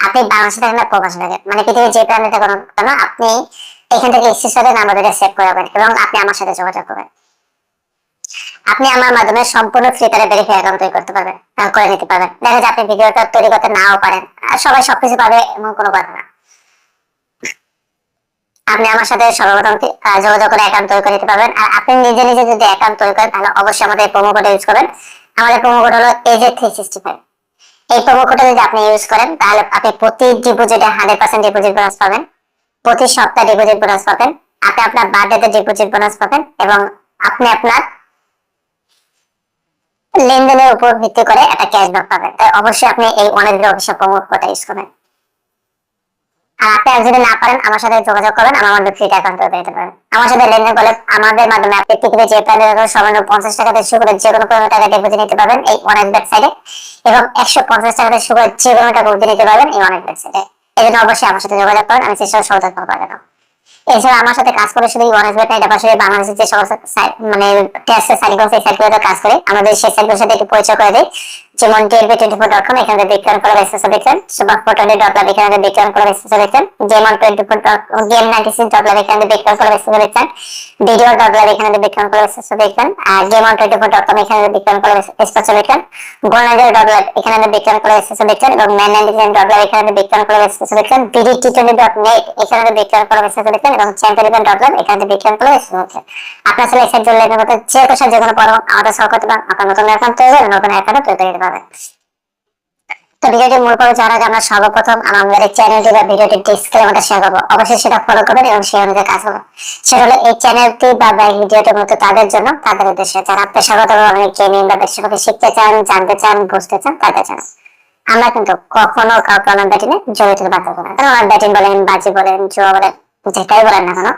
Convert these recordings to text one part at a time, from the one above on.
আপনি মানে পৃথিবীর আপনি এখান থেকে দুটো সেভ এবং আপনি আমার সাথে যোগাযোগ করবেন। আপনি আমার মাধ্যমে সম্পূর্ণ ফ্রি করে ভেরিফাই অ্যাকাউন্ট তৈরি করতে পারবেন করে নিতে পারবেন। দেখা যায় আপনি ভিডিওটা তৈরি করতে নাও পারেন। আর সবাই সবকিছু পাবে এমন কোনো কথা না। আপনি আমার সাথে সর্বপ্রথম যোগাযোগ করে অ্যাকাউন্ট তৈরি করে নিতে পারবেন। আর আপনি নিজে নিজে যদি অ্যাকাউন্ট তৈরি করেন, তাহলে অবশ্যই আমাদের প্রোমো কোড ইউজ করবেন। আমাদের প্রোমো কোড হলো A J three sixty five এই প্রোমো কোডটা যদি আপনি ইউজ করেন, তাহলে আপনি প্রতি ডিপোজিটে হান্ড্রেড পার্সেন্ট ডিপোজিট বোনাস পাবেন। প্রতি সপ্তাহে ডিপোজিট বোনাস পাবেন। আপনি আপনার বার্থডেতে ডিপোজিট বোনাস পাবেন এবং আপনি আপনার লেনদেনের উপর ভিত্তি করে একটা ক্যাশব্যাক পাবেন। তাই অবশ্যই আপনি এই অনেক অফিসে প্রমোট কোডটা ইউজ করবেন। আর আপনি যদি না পারেন, আমার সাথে যোগাযোগ করবেন, আমার মধ্যে ফ্রি অ্যাকাউন্ট তৈরি দিতে পারেন। আমার সাথে লেনদেন করলে আমাদের মাধ্যমে আপনি পৃথিবীর যে প্রান্তে সামান্য পঞ্চাশ টাকা থেকে শুরু করে যে কোনো পরিমাণ টাকা ডিপোজিট নিতে পারবেন এই অনেক ওয়েবসাইটে এবং একশো পঞ্চাশ টাকা থেকে শুরু করে যে কোনো টাকা উঠে নিতে পারবেন এই অনেক ওয়েবসাইটে এই জন্য অবশ্যই আমার সাথে যোগাযোগ করেন আমি চেষ্টা সহযোগ করব এছাড়া আমার সাথে কাজ করে শুধু গণেশ না এটা পাশে বাংলাদেশের যে সমস্ত মানে টেস্টের সাইকেল সেই সাইটগুলোতে কাজ করে। আমাদের সেই সাইকেলের সাথে একটু পরিচয় করে দিই যেমন এখানে আপনার যে কোনো পরামর্শ আমাদের সহ করতে পারেন আপনার নতুন অ্যাকাউন্ট তৈরি নতুন করে তো ভিডিওটি মূল পর্বে যাওয়ার আগে আমরা সর্বপ্রথম আমাদের চ্যানেলটি বা ভিডিওটি ডিসক্লেমারটা শেয়ার করব। অবশ্যই সেটা ফলো করবেন এবং সেই অনুযায়ী কাজ করবেন। সেটা হলো এই চ্যানেলটি বা ভিডিওটি মূলত তাদের জন্য, তাদের উদ্দেশ্যে। যারা পেশাগত অনেক গেমিং বা ব্যবসাগত শিখতে চান, জানতে চান, বুঝতে চান, তাদের জন্য। আমরা কিন্তু কখনো কাউকে অনলাইন ব্যাটিংয়ে জড়িত হতে বাধ্য করি না। কারণ অনলাইন ব্যাটিং বলেন, বাজি বলেন, জুয়া বলেন, যেটাই বলেন না কেন,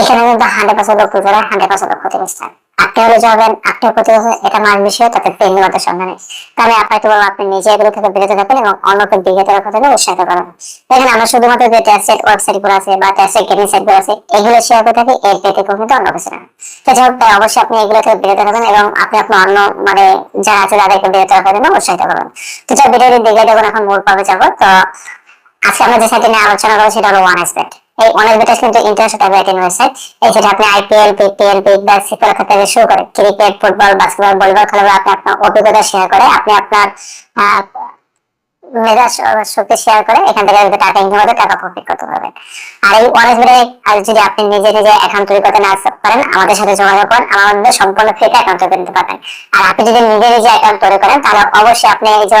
এখানে কিন্তু হান্ড্রেড পার্সেন্ট লোক হান্ড্রেড পার্সেন্ট লোক ক্ষতিগ্রস্ত হয়। আপনি হলে যাবেন আপনার ক্ষতিগ্রস্ত এটা মাস বিষয় তাতে পেন্ডিংগত সঙ্গে নেই তাহলে আপনাকে বলব, আপনি নিজে এগুলো থেকে বিরত থাকবেন এবং অন্যকে বিঘত রাখা থেকে উৎসাহিত করেন। দেখেন, আমরা শুধুমাত্র যে টেস্টেড ওয়েবসাইটগুলো আছে বা টেস্টেড গেমিং সাইটগুলো আছে, এগুলো শেয়ার করে থাকি, এর পেতে কিন্তু অন্য কিছু না। তো যাই হোক অবশ্যই আপনি এগুলো থেকে বিরত থাকবেন এবং আপনি আপনার অন্য মানে যারা আছে তাদেরকে বিরত রাখার জন্য উৎসাহিত করবেন তো যাই ভিডিওটি দেখে দেখুন, এখন মূল পাবে যাব। তো আজকে আমরা যে সাইটে নিয়ে আলোচনা করব, সেটা হলো ওয়ান এক্সপেট এই ওয়ান এক্সপেট কিন্তু ইন্টারন্যাশনাল ব্যাটিং ওয়েবসাইট এই যেটা আপনি IPL BPL Big Bash CPL খেলতে শুরু করে ক্রিকেট ফুটবল বাস্কেটবল ভলিবল খেলা আপনি আপনার অভিজ্ঞতা শেয়ার করে, আপনি আপনার মেধা শক্তি শেয়ার করে এখান থেকে টাকা ইনকাম করে টাকা প্রফিট করতে পারবেন। আর এই ওয়ান এক্সপেটে আর যদি আপনি নিজে নিজে অ্যাকাউন্ট তৈরি করতে না পারেন, আমাদের সাথে যোগাযোগ করেন আমাদের সম্পূর্ণ ফ্রিতে অ্যাকাউন্ট তৈরি করতে পারবেন। আর আপনি যদি নিজে নিজে অ্যাকাউন্ট তৈরি করেন, তাহলে অবশ্যই আপনি এই যে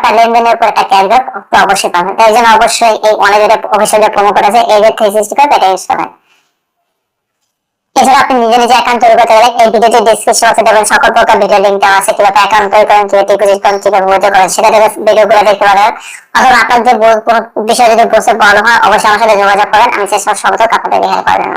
আপনার লেনদেনের উপর একটা ক্যাশব্যাক অবশ্যই পাবেন। তাই জন্য অবশ্যই এই অফিসিয়াল কোড আছে এই ইউজ করবেন। এছাড়া আপনি নিজে নিজে অ্যাকাউন্ট তৈরি করতে গেলে এই ভিডিওটি ডিসক্রিপশন বক্সে দেবেন সকল প্রকার ভিডিও দেওয়া আছে, কীভাবে অ্যাকাউন্ট তৈরি করেন, কীভাবে ডিপোজিট করেন, কীভাবে করেন, সেটা থেকে ভিডিওগুলো দেখতে পারেন। অথবা আপনার যে যদি হয়, অবশ্যই আমার সাথে যোগাযোগ করেন আমি সর্বদা আপনাদের হেল্প করার জন্য